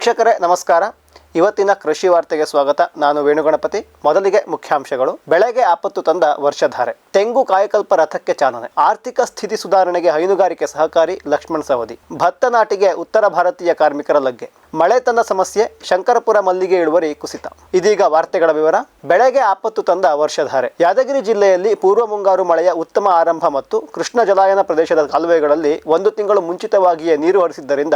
ವೀಕ್ಷಕರೇ, ನಮಸ್ಕಾರ. ಇವತ್ತಿನ ಕೃಷಿ ವಾರ್ತೆಗೆ ಸ್ವಾಗತ. ನಾನು ವೇಣುಗಣಪತಿ. ಮೊದಲಿಗೆ ಮುಖ್ಯಾಂಶಗಳು. ಬೆಳೆಗೆ ಆಪತ್ತು ತಂದ ವರ್ಷಧಾರೆ. ತೆಂಗು ಕಾಯಕಲ್ಪ ರಥಕ್ಕೆ ಚಾಲನೆ. ಆರ್ಥಿಕ ಸ್ಥಿತಿ ಸುಧಾರಣೆಗೆ ಹೈನುಗಾರಿಕೆ ಸಹಕಾರಿ ಲಕ್ಷ್ಮಣ್ ಸವದಿ. ಭತ್ತ ನಾಟಿಗೆ ಉತ್ತರ ಭಾರತೀಯ ಕಾರ್ಮಿಕರ ಲಗ್ಗೆ. ಮಳೆತನ ಸಮಸ್ಯೆ, ಶಂಕರಪುರ ಮಲ್ಲಿಗೆ ಇಳುವರಿ ಕುಸಿತ. ಇದೀಗ ವಾರ್ತೆಗಳ ವಿವರ. ಬೆಳೆಗೆ ಆಪತ್ತು ತಂದ ವರ್ಷಧಾರೆ. ಯಾದಗಿರಿ ಜಿಲ್ಲೆಯಲ್ಲಿ ಪೂರ್ವ ಮುಂಗಾರು ಮಳೆಯ ಉತ್ತಮ ಆರಂಭ ಮತ್ತು ಕೃಷ್ಣ ಜಲಾಯನ ಪ್ರದೇಶದ ಕಾಲುವೆಗಳಲ್ಲಿ ಒಂದು ತಿಂಗಳು ಮುಂಚಿತವಾಗಿಯೇ ನೀರು ಹರಿಸಿದ್ದರಿಂದ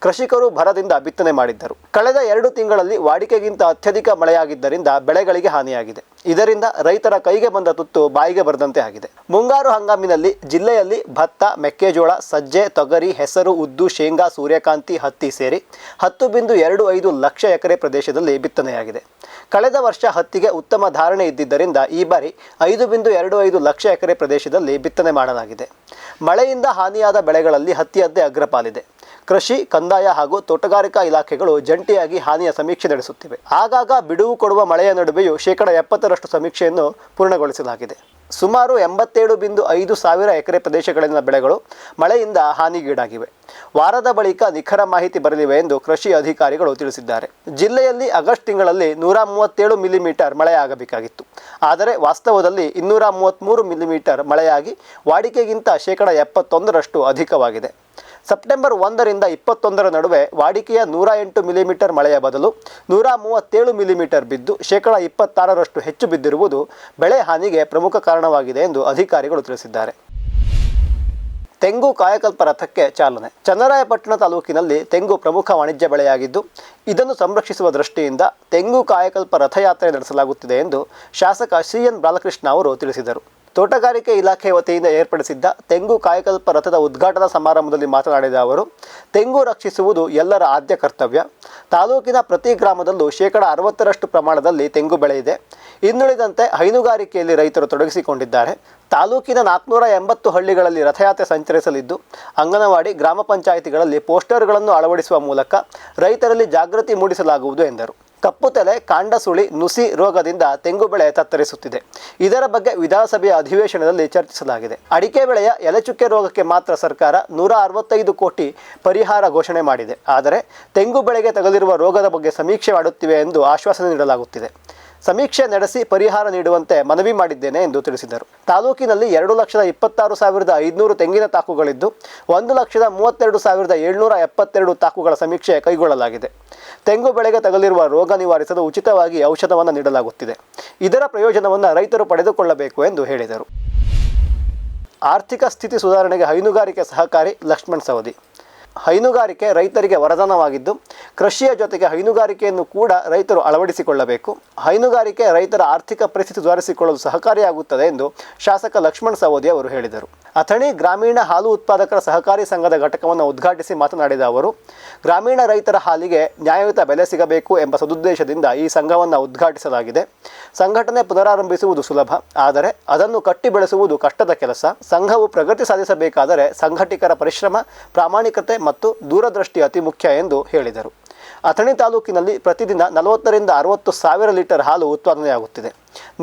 ಕೃಷಿಕರು ಭರದಿಂದ ಬಿತ್ತನೆ ಮಾಡಿದ್ದರು. ಕಳೆದ ಎರಡು ತಿಂಗಳಲ್ಲಿ ವಾಡಿಕೆಗಿಂತ ಅತ್ಯಧಿಕ ಮಳೆಯಾಗಿದ್ದರಿಂದ ಬೆಳೆಗಳಿಗೆ ಹಾನಿಯಾಗಿದೆ. ಇದರಿಂದ ರೈತರ ಕೈಗೆ ಬಂದ ತುತ್ತು ಬಾಯಿಗೆ ಬರದಂತೆ ಆಗಿದೆ. ಮುಂಗಾರು ಹಂಗಾಮಿನಲ್ಲಿ ಜಿಲ್ಲೆಯಲ್ಲಿ ಭತ್ತ, ಮೆಕ್ಕೆಜೋಳ, ಸಜ್ಜೆ, ತೊಗರಿ, ಹೆಸರು, ಉದ್ದು, ಶೇಂಗಾ, ಸೂರ್ಯಕಾಂತಿ, ಹತ್ತಿ ಸೇರಿ ಹತ್ತು ಬಿಂದು ಎರಡು ಐದು ಲಕ್ಷ ಎಕರೆ ಪ್ರದೇಶದಲ್ಲಿ ಬಿತ್ತನೆಯಾಗಿದೆ. ಕಳೆದ ವರ್ಷ ಹತ್ತಿಗೆ ಉತ್ತಮ ಧಾರಣೆ ಇದ್ದಿದ್ದರಿಂದ ಈ ಬಾರಿ ಐದು ಬಿಂದು ಎರಡು ಐದು ಲಕ್ಷ ಎಕರೆ ಪ್ರದೇಶದಲ್ಲಿ ಬಿತ್ತನೆ ಮಾಡಲಾಗಿದೆ. ಮಳೆಯಿಂದ ಹಾನಿಯಾದ ಬೆಳೆಗಳಲ್ಲಿ ಹತ್ತಿಯದ್ದೇ ಅಗ್ರಪಾಲಿದೆ. ಕೃಷಿ, ಕಂದಾಯ ಹಾಗೂ ತೋಟಗಾರಿಕಾ ಇಲಾಖೆಗಳು ಜಂಟಿಯಾಗಿ ಹಾನಿಯ ಸಮೀಕ್ಷೆ ನಡೆಸುತ್ತಿವೆ. ಆಗಾಗ ಬಿಡುವು ಕೊಡುವ ಮಳೆಯ ನಡುವೆಯೂ ಶೇಕಡ ಎಪ್ಪತ್ತರಷ್ಟು ಸಮೀಕ್ಷೆಯನ್ನು ಪೂರ್ಣಗೊಳಿಸಲಾಗಿದೆ. ಸುಮಾರು ಎಂಬತ್ತೇಳು ಬಿಂದು ಐದು ಸಾವಿರ ಎಕರೆ ಪ್ರದೇಶಗಳಲ್ಲಿನ ಬೆಳೆಗಳು ಮಳೆಯಿಂದ ಹಾನಿಗೀಡಾಗಿವೆ. ವಾರದ ಬಳಿಕ ನಿಖರ ಮಾಹಿತಿ ಬರಲಿವೆ ಎಂದು ಕೃಷಿ ಅಧಿಕಾರಿಗಳು ತಿಳಿಸಿದ್ದಾರೆ. ಜಿಲ್ಲೆಯಲ್ಲಿ ಆಗಸ್ಟ್ ತಿಂಗಳಲ್ಲಿ ನೂರ ಮೂವತ್ತೇಳು ಮಿಲಿಮೀಟರ್ ಮಳೆಯಾಗಬೇಕಾಗಿತ್ತು. ಆದರೆ ವಾಸ್ತವದಲ್ಲಿ ಇನ್ನೂರ ಮೂವತ್ತ್ಮೂರು ಮಿಲಿಮೀಟರ್ ಮಳೆಯಾಗಿ ವಾಡಿಕೆಗಿಂತ ಶೇಕಡ ಎಪ್ಪತ್ತೊಂದರಷ್ಟು ಅಧಿಕವಾಗಿದೆ. ಸೆಪ್ಟೆಂಬರ್ ಒಂದರಿಂದ ಇಪ್ಪತ್ತೊಂದರ ನಡುವೆ ವಾಡಿಕೆಯ ನೂರ ಎಂಟು ಮಿಲಿಮೀಟರ್ ಮಳೆಯ ಬದಲು ನೂರ ಮೂವತ್ತೇಳು ಮಿಲಿಮೀಟರ್ ಬಿದ್ದು ಶೇಕಡಾ ಇಪ್ಪತ್ತಾರರಷ್ಟು ಹೆಚ್ಚು ಬಿದ್ದಿರುವುದು ಬೆಳೆ ಹಾನಿಗೆ ಪ್ರಮುಖ ಕಾರಣವಾಗಿದೆ ಎಂದು ಅಧಿಕಾರಿಗಳು ತಿಳಿಸಿದ್ದಾರೆ. ತೆಂಗು ಕಾಯಕಲ್ಪ ರಥಕ್ಕೆ ಚಾಲನೆ. ಚನ್ನರಾಯಪಟ್ಟಣ ತಾಲೂಕಿನಲ್ಲಿ ತೆಂಗು ಪ್ರಮುಖ ವಾಣಿಜ್ಯ ಬೆಳೆಯಾಗಿದ್ದು, ಇದನ್ನು ಸಂರಕ್ಷಿಸುವ ದೃಷ್ಟಿಯಿಂದ ತೆಂಗು ಕಾಯಕಲ್ಪ ರಥಯಾತ್ರೆ ನಡೆಸಲಾಗುತ್ತಿದೆ ಎಂದು ಶಾಸಕ ಸಿ ಎನ್ ಬಾಲಕೃಷ್ಣ ಅವರು ತಿಳಿಸಿದರು. ತೋಟಗಾರಿಕೆ ಇಲಾಖೆ ವತಿಯಿಂದ ಏರ್ಪಡಿಸಿದ್ದ ತೆಂಗು ಕಾಯಕಲ್ಪ ರಥದ ಉದ್ಘಾಟನಾ ಸಮಾರಂಭದಲ್ಲಿ ಮಾತನಾಡಿದ ಅವರು, ತೆಂಗು ರಕ್ಷಿಸುವುದು ಎಲ್ಲರ ಆದ್ಯ ಕರ್ತವ್ಯ. ತಾಲೂಕಿನ ಪ್ರತಿ ಗ್ರಾಮದಲ್ಲೂ ಶೇಕಡ ಅರವತ್ತರಷ್ಟು ಪ್ರಮಾಣದಲ್ಲಿ ತೆಂಗು ಬೆಳೆಯಿದೆ. ಇನ್ನುಳಿದಂತೆ ಹೈನುಗಾರಿಕೆಯಲ್ಲಿ ರೈತರು ತೊಡಗಿಸಿಕೊಂಡಿದ್ದಾರೆ. ತಾಲೂಕಿನ ನಾಲ್ಕುನೂರ ಎಂಬತ್ತು ಹಳ್ಳಿಗಳಲ್ಲಿ ರಥಯಾತ್ರೆ ಸಂಚರಿಸಲಿದ್ದು, ಅಂಗನವಾಡಿ, ಗ್ರಾಮ ಪಂಚಾಯಿತಿಗಳಲ್ಲಿ ಪೋಸ್ಟರ್ಗಳನ್ನು ಅಳವಡಿಸುವ ಮೂಲಕ ರೈತರಲ್ಲಿ ಜಾಗೃತಿ ಮೂಡಿಸಲಾಗುವುದು ಎಂದರು. ಕಪ್ಪು ತಲೆ, ಕಾಂಡ ಸುಳಿ, ನುಸಿ ರೋಗದಿಂದ ತೆಂಗು ಬೆಳೆ ತತ್ತರಿಸುತ್ತಿದೆ. ಇದರ ಬಗ್ಗೆ ವಿಧಾನಸಭೆಯ ಅಧಿವೇಶನದಲ್ಲಿ ಚರ್ಚಿಸಲಾಗಿದೆ. ಅಡಿಕೆ ಬೆಳೆಯ ಎಲೆಚುಕ್ಕೆ ರೋಗಕ್ಕೆ ಮಾತ್ರ ಸರ್ಕಾರ ನೂರ ಅರವತ್ತೈದು ಕೋಟಿ ಪರಿಹಾರ ಘೋಷಣೆ ಮಾಡಿದೆ. ಆದರೆ ತೆಂಗು ಬೆಳೆಗೆ ತಗಲಿರುವ ರೋಗದ ಬಗ್ಗೆ ಸಮೀಕ್ಷೆ ಮಾಡುತ್ತಿವೆ ಎಂದು ಆಶ್ವಾಸನೆ ನೀಡಲಾಗುತ್ತಿದೆ. ಸಮೀಕ್ಷೆ ನಡೆಸಿ ಪರಿಹಾರ ನೀಡುವಂತೆ ಮನವಿ ಮಾಡಿದ್ದೇನೆ ಎಂದು ತಿಳಿಸಿದರು. ತಾಲೂಕಿನಲ್ಲಿ ಎರಡು ಲಕ್ಷದ ಇಪ್ಪತ್ತಾರು ಸಾವಿರದ ಐದುನೂರು ತೆಂಗಿನ ತಾಕುಗಳಿದ್ದು, ಒಂದು ಲಕ್ಷದ ಮೂವತ್ತೆರಡು ಸಾವಿರದ ಏಳ್ನೂರ ಎಪ್ಪತ್ತೆರಡು ತಾಕುಗಳ ಸಮೀಕ್ಷೆ ಕೈಗೊಳ್ಳಲಾಗಿದೆ. ತೆಂಗು ಬೆಳೆಗೆ ತಗಲಿರುವ ರೋಗ ನಿವಾರಿಸಲು ಉಚಿತವಾಗಿ ಔಷಧವನ್ನು ನೀಡಲಾಗುತ್ತಿದೆ. ಇದರ ಪ್ರಯೋಜನವನ್ನು ರೈತರು ಪಡೆದುಕೊಳ್ಳಬೇಕು ಎಂದು ಹೇಳಿದರು. ಆರ್ಥಿಕ ಸ್ಥಿತಿ ಸುಧಾರಣೆಗೆ ಹೈನುಗಾರಿಕೆ ಸಹಕಾರಿ ಲಕ್ಷ್ಮಣ್ ಸವದಿ. ಹೈನುಗಾರಿಕೆ ರೈತರಿಗೆ ವರದಾನವಾಗಿದ್ದು, ಕೃಷಿಯ ಜೊತೆಗೆ ಹೈನುಗಾರಿಕೆಯನ್ನು ಕೂಡ ರೈತರು ಅಳವಡಿಸಿಕೊಳ್ಳಬೇಕು. ಹೈನುಗಾರಿಕೆ ರೈತರ ಆರ್ಥಿಕ ಪರಿಸ್ಥಿತಿ ಸುಧಾರಿಸಿಕೊಳ್ಳಲು ಸಹಕಾರಿಯಾಗುತ್ತದೆ ಎಂದು ಶಾಸಕ ಲಕ್ಷ್ಮಣ್ ಸವದಿ ಅವರು ಹೇಳಿದರು. ಅಥಣಿ ಗ್ರಾಮೀಣ ಹಾಲು ಉತ್ಪಾದಕರ ಸಹಕಾರಿ ಸಂಘದ ಘಟಕವನ್ನು ಉದ್ಘಾಟಿಸಿ ಮಾತನಾಡಿದ ಅವರು, ಗ್ರಾಮೀಣ ರೈತರ ಹಾಲಿಗೆ ನ್ಯಾಯಯುತ ಬೆಲೆ ಸಿಗಬೇಕು ಎಂಬ ಸದುದ್ದೇಶದಿಂದ ಈ ಸಂಘವನ್ನು ಉದ್ಘಾಟಿಸಲಾಗಿದೆ. ಸಂಘಟನೆ ಪುನರಾರಂಭಿಸುವುದು ಸುಲಭ, ಆದರೆ ಅದನ್ನು ಕಟ್ಟಿ ಬೆಳೆಸುವುದು ಕಷ್ಟದ ಕೆಲಸ. ಸಂಘವು ಪ್ರಗತಿ ಸಾಧಿಸಬೇಕಾದರೆ ಸಂಘಟಿಕರ ಪರಿಶ್ರಮ, ಪ್ರಾಮಾಣಿಕತೆ ಮತ್ತು ದೂರದೃಷ್ಟಿ ಅತಿ ಮುಖ್ಯ ಎಂದು ಹೇಳಿದರು. ಅಥಣಿ ತಾಲೂಕಿನಲ್ಲಿ ಪ್ರತಿದಿನ ನಲವತ್ತರಿಂದ ಅರವತ್ತು ಸಾವಿರ ಲೀಟರ್ ಹಾಲು ಉತ್ಪಾದನೆಯಾಗುತ್ತಿದೆ.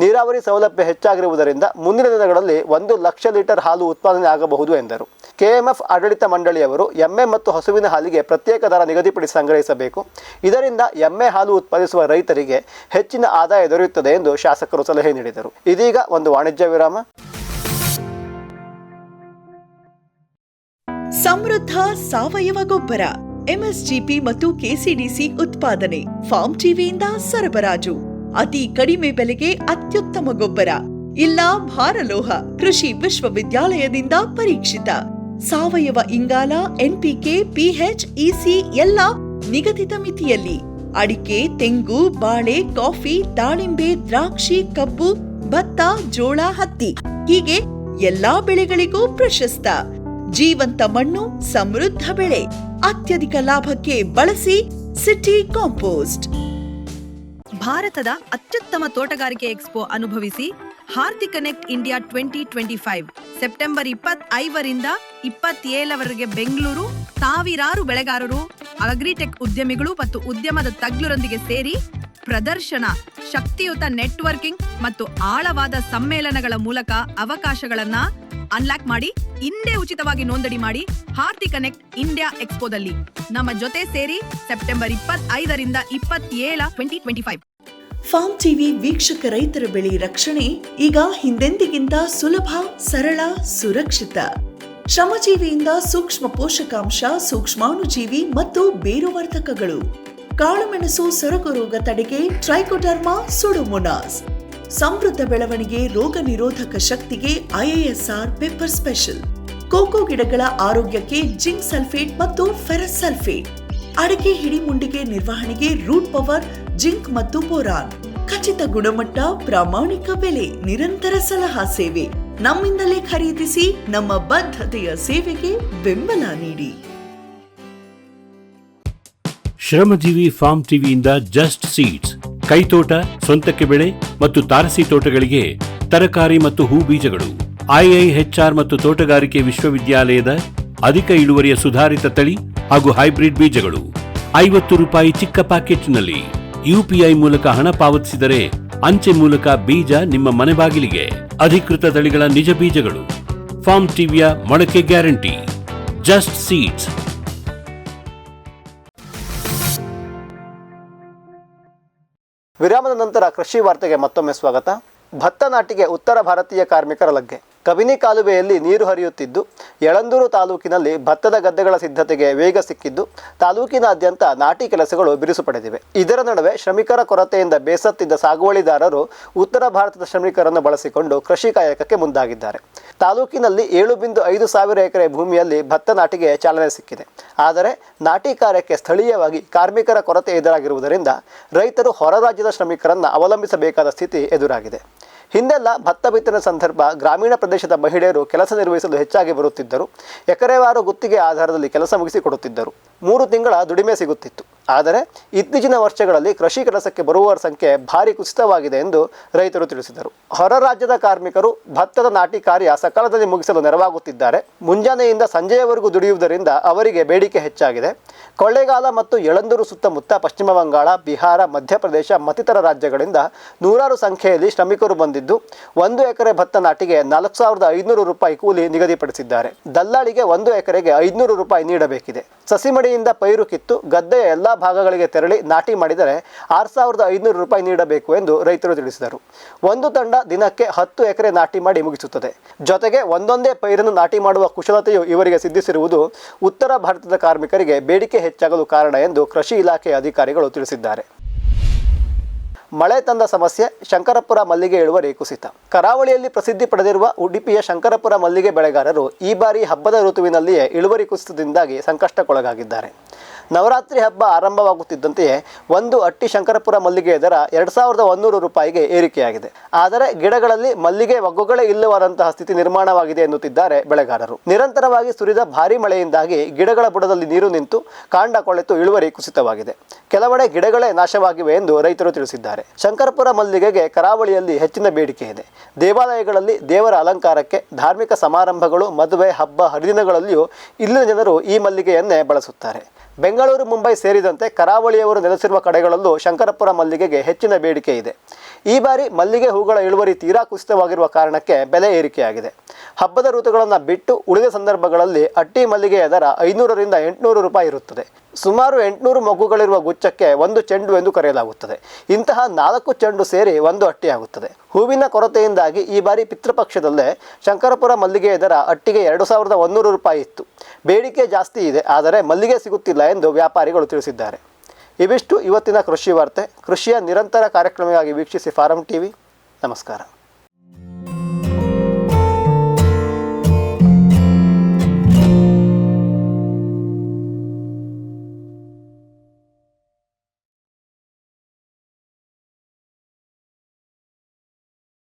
ನೀರಾವರಿ ಸೌಲಭ್ಯ ಹೆಚ್ಚಾಗಿರುವುದರಿಂದ ಮುಂದಿನ ದಿನಗಳಲ್ಲಿ ಒಂದು ಲಕ್ಷ ಲೀಟರ್ ಹಾಲು ಉತ್ಪಾದನೆ ಆಗಬಹುದು ಎಂದರು. ಕೆಎಂಎಫ್ ಆಡಳಿತ ಮಂಡಳಿಯವರು ಎಮ್ಮೆ ಮತ್ತು ಹಸುವಿನ ಹಾಲಿಗೆ ಪ್ರತ್ಯೇಕ ದರ ನಿಗದಿಪಡಿಸಿ ಸಂಗ್ರಹಿಸಬೇಕು. ಇದರಿಂದ ಎಮ್ಮೆ ಹಾಲು ಉತ್ಪಾದಿಸುವ ರೈತರಿಗೆ ಹೆಚ್ಚಿನ ಆದಾಯ ದೊರೆಯುತ್ತದೆ ಎಂದು ಶಾಸಕರು ಸಲಹೆ ನೀಡಿದರು. ಇದೀಗ ಒಂದು ವಾಣಿಜ್ಯ ವಿರಾಮ. ಸಮೃದ್ಧ ಸಾವಯವ ಗೊಬ್ಬರ ಎಂಎಸ್ಜಿಪಿ ಮತ್ತು ಕೆಸಿಡಿಸಿ ಉತ್ಪಾದನೆ, ಫಾರ್ಮ್ ಟಿವಿಯಿಂದ ಸರಬರಾಜು. ಅತಿ ಕಡಿಮೆ ಬೆಲೆಗೆ ಅತ್ಯುತ್ತಮ ಗೊಬ್ಬರ, ಇಲ್ಲ ಭಾರಲೋಹ, ಕೃಷಿ ವಿಶ್ವವಿದ್ಯಾಲಯದಿಂದ ಪರೀಕ್ಷಿತ. ಸಾವಯವ ಇಂಗಾಲ ಎನ್ಪಿಕೆ ಪಿಹೆಚ್ ಇಸಿ ಎಲ್ಲ ನಿಗದಿತ ಮಿತಿಯಲ್ಲಿ. ಅಡಿಕೆ, ತೆಂಗು, ಬಾಳೆ, ಕಾಫಿ, ದಾಳಿಂಬೆ, ದ್ರಾಕ್ಷಿ, ಕಬ್ಬು, ಭತ್ತ, ಜೋಳ, ಹತ್ತಿ. ಹೀಗೆ ಎಲ್ಲಾ ಬೆಳೆಗಳಿಗೂ ಪ್ರಶಸ್ತ. ಜೀವಂತ ಮಣ್ಣು, ಸಮೃದ್ಧ ಬೆಳೆ. ಅತ್ಯಧಿಕ ಲಾಭಕ್ಕೆ ಬಳಸಿ ಸಿಟಿ ಕಾಂಪೋಸ್ಟ್. ಭಾರತದ ಅತ್ಯುತ್ತಮ ತೋಟಗಾರಿಕೆ ಎಕ್ಸ್ಪೋ ಅನುಭವಿಸಿ Horti Connect India twenty twenty five. September ಇಪ್ಪತ್ ಐವರಿಂದ ಇಪ್ಪತ್ತೇಳವರೆಗೆ ಬೆಂಗಳೂರು, ಸಾವಿರಾರು ಬೆಳೆಗಾರರು, ಅಗ್ರಿಟೆಕ್ ಉದ್ಯಮಿಗಳು ಮತ್ತು ಉದ್ಯಮದ ತಜ್ಞರೊಂದಿಗೆ ಸೇರಿ ಪ್ರದರ್ಶನ, ಶಕ್ತಿಯುತ ನೆಟ್ವರ್ಕಿಂಗ್ ಮತ್ತು ಆಳವಾದ ಸಮ್ಮೇಳನಗಳ ಮೂಲಕ ಅವಕಾಶಗಳನ್ನ ಅನ್ಲಾಕ್ ಮಾಡಿ ಇಂದೇ ಉಚಿತವಾಗಿ ನೋಂದಣಿ ಮಾಡಿ ಹಾರ್ತಿ ಕನೆಕ್ಟ್ ಇಂಡಿಯಾ ಎಕ್ಸ್ಪೋದಲ್ಲಿ. ನಮ್ಮ ಜೊತೆ ಸೇರಿ ಸೆಪ್ಟೆಂಬರ್ ಇಪ್ಪತ್ತೈದರಿಂದ ಇಪ್ಪತ್ತೇಳ twenty twenty five. Farm TV ವೀಕ್ಷಕ ರೈತರ ಬೆಳೆ ರಕ್ಷಣೆ ಈಗ ಹಿಂದೆಂದಿಗಿಂತ ಸುಲಭ, ಸರಳ, ಸುರಕ್ಷಿತ. ಶ್ರಮಜೀವಿಯಿಂದ ಸೂಕ್ಷ್ಮ ಪೋಷಕಾಂಶ, ಸೂಕ್ಷ್ಮಾಣುಜೀವಿ ಮತ್ತು ಬೇರುವರ್ಧಕಗಳು. ಕಾಳುಮೆಣಸು ಸೊರಗು ರೋಗ ತಡೆಗೆ ಟ್ರೈಕೋಡರ್ಮಾ ಸುಡೋಮೊನಾಸ್. ಸಮೃದ್ಧ ಬೆಳವಣಿಗೆ ರೋಗ ನಿರೋಧಕ ಶಕ್ತಿಗೆ ಐಎಎಸ್ಆರ್ ಪೆಪ್ಪರ್ ಸ್ಪೆಷಲ್. ಕೋಕೋ ಗಿಡಗಳ ಆರೋಗ್ಯಕ್ಕೆ ಜಿಂಕ್ ಸಲ್ಫೇಟ್ ಮತ್ತು ಫೆರಸ್ ಸಲ್ಫೇಟ್. ಅಡಿಕೆ ಹಿಡಿಮುಂಡಿಗೆ ನಿರ್ವಹಣೆಗೆ ರೂಟ್ ಪವರ್, ಜಿಂಕ್ ಮತ್ತು ಬೋರಾನ್. ಖಚಿತ ಗುಣಮಟ್ಟ, ಪ್ರಾಮಾಣಿಕ ಬೆಲೆ, ನಿರಂತರ ಸಲಹಾ ಸೇವೆ. ನಮ್ಮಿಂದಲೇ ಖರೀದಿಸಿ ನಮ್ಮ ಬದ್ಧತೆಯ ಸೇವೆಗೆ ಬೆಂಬಲ ನೀಡಿ. ಶ್ರಮಜೀವಿ ಫಾರ್ಮ್ ಟಿವಿಯಿಂದ ಜಸ್ಟ್ ಸೀಡ್ಸ್. ಕೈತೋಟ ಸ್ವಂತಕ್ಕೆ ಬೆಳೆ ಮತ್ತು ತಾರಸಿ ತೋಟಗಳಿಗೆ ತರಕಾರಿ ಮತ್ತು ಹೂ ಬೀಜಗಳು. ಐಐಎಚ್ಆರ್ ಮತ್ತು ತೋಟಗಾರಿಕೆ ವಿಶ್ವವಿದ್ಯಾಲಯದ ಅಧಿಕ ಇಳುವರಿಯ ಸುಧಾರಿತ ತಳಿ ಹಾಗೂ ಹೈಬ್ರಿಡ್ ಬೀಜಗಳು. ಐವತ್ತು ರೂಪಾಯಿ ಚಿಕ್ಕ ಪ್ಯಾಕೆಟ್ನಲ್ಲಿ ಯುಪಿಐ ಮೂಲಕ ಹಣ ಪಾವತಿಸಿದರೆ ಅಂಚೆ ಮೂಲಕ ಬೀಜ ನಿಮ್ಮ ಮನೆ ಬಾಗಿಲಿಗೆ. ಅಧಿಕೃತ ತಳಿಗಳ ನಿಜ ಬೀಜಗಳು. ಫಾರ್ಮ್ ಟಿವಿಯ ಮೊಳಕೆ ಗ್ಯಾರಂಟಿ. Just seeds. ವಿರಾಮದ ನಂತರ ಕೃಷಿ ವಾರ್ತೆಗೆ ಮತ್ತೊಮ್ಮೆ ಸ್ವಾಗತ. ಭತ್ತ ನಾಟಿಗೆ ಉತ್ತರ ಭಾರತೀಯ ಕಾರ್ಮಿಕರ ಲಗ್ಗೆ. ಕಬಿನಿ ಕಾಲುವೆಯಲ್ಲಿ ನೀರು ಹರಿಯುತ್ತಿದ್ದು, ಯಳಂದೂರು ತಾಲೂಕಿನಲ್ಲಿ ಭತ್ತದ ಗದ್ದೆಗಳ ಸಿದ್ಧತೆಗೆ ವೇಗ ಸಿಕ್ಕಿದ್ದು, ತಾಲೂಕಿನಾದ್ಯಂತ ನಾಟಿ ಕೆಲಸಗಳು ಬಿರುಸು ಪಡೆದಿವೆ. ಇದರ ನಡುವೆ ಶ್ರಮಿಕರ ಕೊರತೆಯಿಂದ ಬೇಸತ್ತಿದ್ದ ಸಾಗುವಳಿದಾರರು ಉತ್ತರ ಭಾರತದ ಶ್ರಮಿಕರನ್ನು ಬಳಸಿಕೊಂಡು ಕೃಷಿ ಕಾಯಕಕ್ಕೆ ಮುಂದಾಗಿದ್ದಾರೆ. ತಾಲೂಕಿನಲ್ಲಿ ಏಳು ಬಿಂದು ಐದು ಸಾವಿರ ಎಕರೆ ಭೂಮಿಯಲ್ಲಿ ಭತ್ತ ನಾಟಿಗೆ ಚಾಲನೆ ಸಿಕ್ಕಿದೆ. ಆದರೆ ನಾಟಿ ಕಾರ್ಯಕ್ಕೆ ಸ್ಥಳೀಯವಾಗಿ ಕಾರ್ಮಿಕರ ಕೊರತೆ ಎದುರಾಗಿರುವುದರಿಂದ ರೈತರು ಹೊರ ರಾಜ್ಯದ ಶ್ರಮಿಕರನ್ನು ಅವಲಂಬಿಸಬೇಕಾದ ಸ್ಥಿತಿ ಎದುರಾಗಿದೆ. ಹಿಂದೆಲ್ಲ ಭತ್ತ ಬಿತ್ತನೆ ಸಂದರ್ಭ ಗ್ರಾಮೀಣ ಪ್ರದೇಶದ ಮಹಿಳೆಯರು ಕೆಲಸ ನಿರ್ವಹಿಸಲು ಹೆಚ್ಚಾಗಿ ಬರುತ್ತಿದ್ದರು. ಎಕರೆವಾರು ಗುತ್ತಿಗೆ ಆಧಾರದಲ್ಲಿ ಕೆಲಸ ಮುಗಿಸಿಕೊಡುತ್ತಿದ್ದರು ಮೂರು ತಿಂಗಳ ದುಡಿಮೆ ಸಿಗುತ್ತಿತ್ತು. ಆದರೆ ಇತ್ತೀಚಿನ ವರ್ಷಗಳಲ್ಲಿ ಕೃಷಿ ಕೆಲಸಕ್ಕೆ ಬರುವವರ ಸಂಖ್ಯೆ ಭಾರಿ ಕುಸಿತವಾಗಿದೆ ಎಂದು ರೈತರು ತಿಳಿಸಿದರು. ಹೊರ ರಾಜ್ಯದ ಕಾರ್ಮಿಕರು ಭತ್ತದ ನಾಟಿ ಕಾರ್ಯ ಸಕಾಲದಲ್ಲಿ ಮುಗಿಸಲು ನೆರವಾಗುತ್ತಿದ್ದಾರೆ. ಮುಂಜಾನೆಯಿಂದ ಸಂಜೆಯವರೆಗೂ ದುಡಿಯುವುದರಿಂದ ಅವರಿಗೆ ಬೇಡಿಕೆ ಹೆಚ್ಚಾಗಿದೆ. ಕೊಳ್ಳೇಗಾಲ ಮತ್ತು ಯಳಂದೂರು ಸುತ್ತಮುತ್ತ ಪಶ್ಚಿಮ ಬಂಗಾಳ, ಬಿಹಾರ, ಮಧ್ಯಪ್ರದೇಶ ಮತ್ತಿತರ ರಾಜ್ಯಗಳಿಂದ ನೂರಾರು ಸಂಖ್ಯೆಯಲ್ಲಿ ಶ್ರಮಿಕರು ಬಂದಿದ್ದು, ಒಂದು ಎಕರೆ ಭತ್ತ ನಾಟಿಗೆ ನಾಲ್ಕು ಸಾವಿರದ ಐದುನೂರು ರೂಪಾಯಿ ಕೂಲಿ ನಿಗದಿಪಡಿಸಿದ್ದಾರೆ. ದಲ್ಲಾಳಿಗೆ ಒಂದು ಎಕರೆಗೆ ಐದುನೂರು ರೂಪಾಯಿ ನೀಡಬೇಕಿದೆ. ಸಸಿಮಡಿಯಿಂದ ಪೈರು ಕಿತ್ತು ಗದ್ದೆಯ ಎಲ್ಲ ಭಾಗಗಳಿಗೆ ತೆರಳಿ ನಾಟಿ ಮಾಡಿದರೆ ಆರು ಸಾವಿರದ ಐದುನೂರು ರೂಪಾಯಿ ನೀಡಬೇಕು ಎಂದು ರೈತರು ತಿಳಿಸಿದರು. ಒಂದು ತಂಡ ದಿನಕ್ಕೆ ಹತ್ತು ಎಕರೆ ನಾಟಿ ಮಾಡಿ ಮುಗಿಸುತ್ತದೆ. ಜೊತೆಗೆ ಒಂದೊಂದೇ ಪೈರನ್ನು ನಾಟಿ ಮಾಡುವ ಕುಶಲತೆಯು ಇವರಿಗೆ ಸಿದ್ಧಿಸಿರುವುದು ಉತ್ತರ ಭಾರತದ ಕಾರ್ಮಿಕರಿಗೆ ಬೇಡಿಕೆ ಹೆಚ್ಚಾಗಲು ಕಾರಣ ಎಂದು ಕೃಷಿ ಇಲಾಖೆಯ ಅಧಿಕಾರಿಗಳು ತಿಳಿಸಿದ್ದಾರೆ. ಮಳೆ ತಂದ ಸಮಸ್ಯೆ, ಶಂಕರಪುರ ಮಲ್ಲಿಗೆ ಇಳುವರಿ ಕುಸಿತ. ಕರಾವಳಿಯಲ್ಲಿ ಪ್ರಸಿದ್ಧಿ ಪಡೆದಿರುವ ಉಡುಪಿಯ ಶಂಕರಪುರ ಮಲ್ಲಿಗೆ ಬೆಳೆಗಾರರು ಈ ಬಾರಿ ಹಬ್ಬದ ಋತುವಿನಲ್ಲಿಯೇ ಇಳುವರಿ ಕುಸಿತದಿಂದಾಗಿ ಸಂಕಷ್ಟಕ್ಕೊಳಗಾಗಿದ್ದಾರೆ. ನವರಾತ್ರಿ ಹಬ್ಬ ಆರಂಭವಾಗುತ್ತಿದ್ದಂತೆಯೇ ಒಂದು ಅಟ್ಟಿ ಶಂಕರಪುರ ಮಲ್ಲಿಗೆಯ ದರ ಎರಡು ಸಾವಿರದ ಒಂದೂರು ರೂಪಾಯಿಗೆ ಏರಿಕೆಯಾಗಿದೆ. ಆದರೆ ಗಿಡಗಳಲ್ಲಿ ಮಲ್ಲಿಗೆ ಒಗ್ಗುಗಳೇ ಇಲ್ಲವಾದಂತಹ ಸ್ಥಿತಿ ನಿರ್ಮಾಣವಾಗಿದೆ ಎನ್ನುತ್ತಿದ್ದಾರೆ ಬೆಳೆಗಾರರು. ನಿರಂತರವಾಗಿ ಸುರಿದ ಭಾರಿ ಮಳೆಯಿಂದಾಗಿ ಗಿಡಗಳ ಬುಡದಲ್ಲಿ ನೀರು ನಿಂತು ಕಾಂಡ ಕೊಳೆತು ಇಳುವರಿ ಕುಸಿತವಾಗಿದೆ. ಕೆಲವೆಡೆ ಗಿಡಗಳೇ ನಾಶವಾಗಿವೆ ಎಂದು ರೈತರು ತಿಳಿಸಿದ್ದಾರೆ. ಶಂಕರಪುರ ಮಲ್ಲಿಗೆಗೆ ಕರಾವಳಿಯಲ್ಲಿ ಹೆಚ್ಚಿನ ಬೇಡಿಕೆ ಇದೆ. ದೇವಾಲಯಗಳಲ್ಲಿ ದೇವರ ಅಲಂಕಾರಕ್ಕೆ ಧಾರ್ಮಿಕ ಸಮಾರಂಭಗಳು, ಮದುವೆ, ಹಬ್ಬ, ಹರಿದಿನಗಳಲ್ಲಿಯೂ ಇಲ್ಲಿನ ಜನರು ಈ ಮಲ್ಲಿಗೆಯನ್ನೇ ಬಳಸುತ್ತಾರೆ. ಬೆಂಗಳೂರು ಮುಂಬೈ ಸೇರಿದಂತೆ ಕರಾವಳಿಯವರು ನೆಲೆಸಿರುವ ಕಡೆಗಳಲ್ಲೂ ಶಂಕರಪುರ ಮಲ್ಲಿಗೆಗೆ ಹೆಚ್ಚಿನ ಬೇಡಿಕೆ ಇದೆ. ಈ ಬಾರಿ ಮಲ್ಲಿಗೆ ಹೂಗಳ ಇಳುವರಿ ತೀರಾ ಕುಸಿತವಾಗಿರುವ ಕಾರಣಕ್ಕೆ ಬೆಲೆ ಏರಿಕೆಯಾಗಿದೆ. ಹಬ್ಬದ ಋತುಗಳನ್ನು ಬಿಟ್ಟು ಉಳಿದ ಸಂದರ್ಭಗಳಲ್ಲಿ ಅಟ್ಟಿ ಮಲ್ಲಿಗೆಯ ದರ ಐನೂರರಿಂದ ಎಂಟುನೂರು ರೂಪಾಯಿ ಇರುತ್ತದೆ. ಸುಮಾರು ಎಂಟುನೂರು ಮಗುಗಳಿರುವ ಗುಚ್ಛಕ್ಕೆ ಒಂದು ಚೆಂಡು ಎಂದು ಕರೆಯಲಾಗುತ್ತದೆ. ಇಂತಹ ನಾಲ್ಕು ಚೆಂಡು ಸೇರಿ ಒಂದು ಅಟ್ಟಿಯಾಗುತ್ತದೆ. ಹೂವಿನ ಕೊರತೆಯಿಂದಾಗಿ ಈ ಬಾರಿ ಪಿತೃಪಕ್ಷದಲ್ಲೇ ಶಂಕರಪುರ ಮಲ್ಲಿಗೆಯ ದರ ಅಟ್ಟಿಗೆ ಎರಡು ಸಾವಿರದ ಒಂದೂರು ರೂಪಾಯಿ ಇತ್ತು. ಬೇಡಿಕೆ ಜಾಸ್ತಿ ಇದೆ, ಆದರೆ ಮಲ್ಲಿಗೆ ಸಿಗುತ್ತಿಲ್ಲ ಎಂದು ವ್ಯಾಪಾರಿಗಳು ತಿಳಿಸಿದ್ದಾರೆ. ಇವಿಷ್ಟು ಇವತ್ತಿನ ಕೃಷಿ ವಾರ್ತೆ. ಕೃಷಿಯ ನಿರಂತರ ಕಾರ್ಯಕ್ರಮವಾಗಿ ವೀಕ್ಷಿಸಿ ಫಾರಂ ಟಿವಿ. ನಮಸ್ಕಾರ.